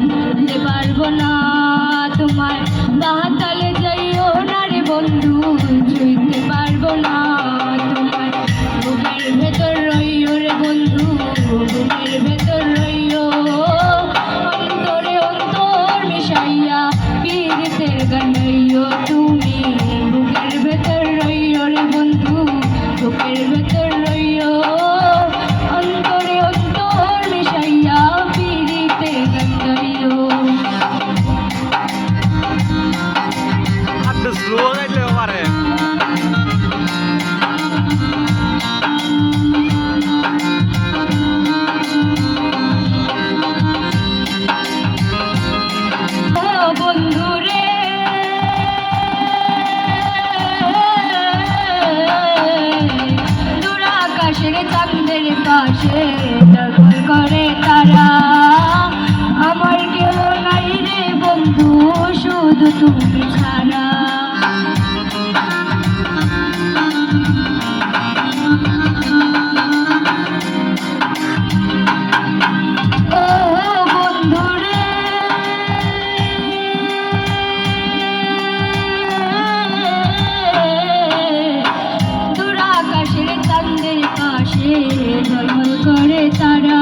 ভুলতে পারব না। একটু স্লো যাইতে করে তারা। আমার কেউ নাই রে বন্ধু তুমি ছাড়া। আকাশে জলমল করে তারা।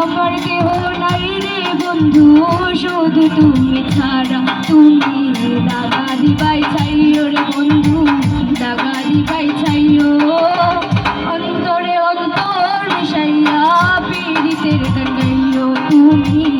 আমার কেহ নাই রে বন্ধু, শুধু তুমি ছাড়া। তুমি দাগা দিবাই চাইও রে বন্ধু, দাগা দিবাই চাইও অন্তরে অন্তর মিশাইয়া পীড়িতের কান্ডাইও তুমি।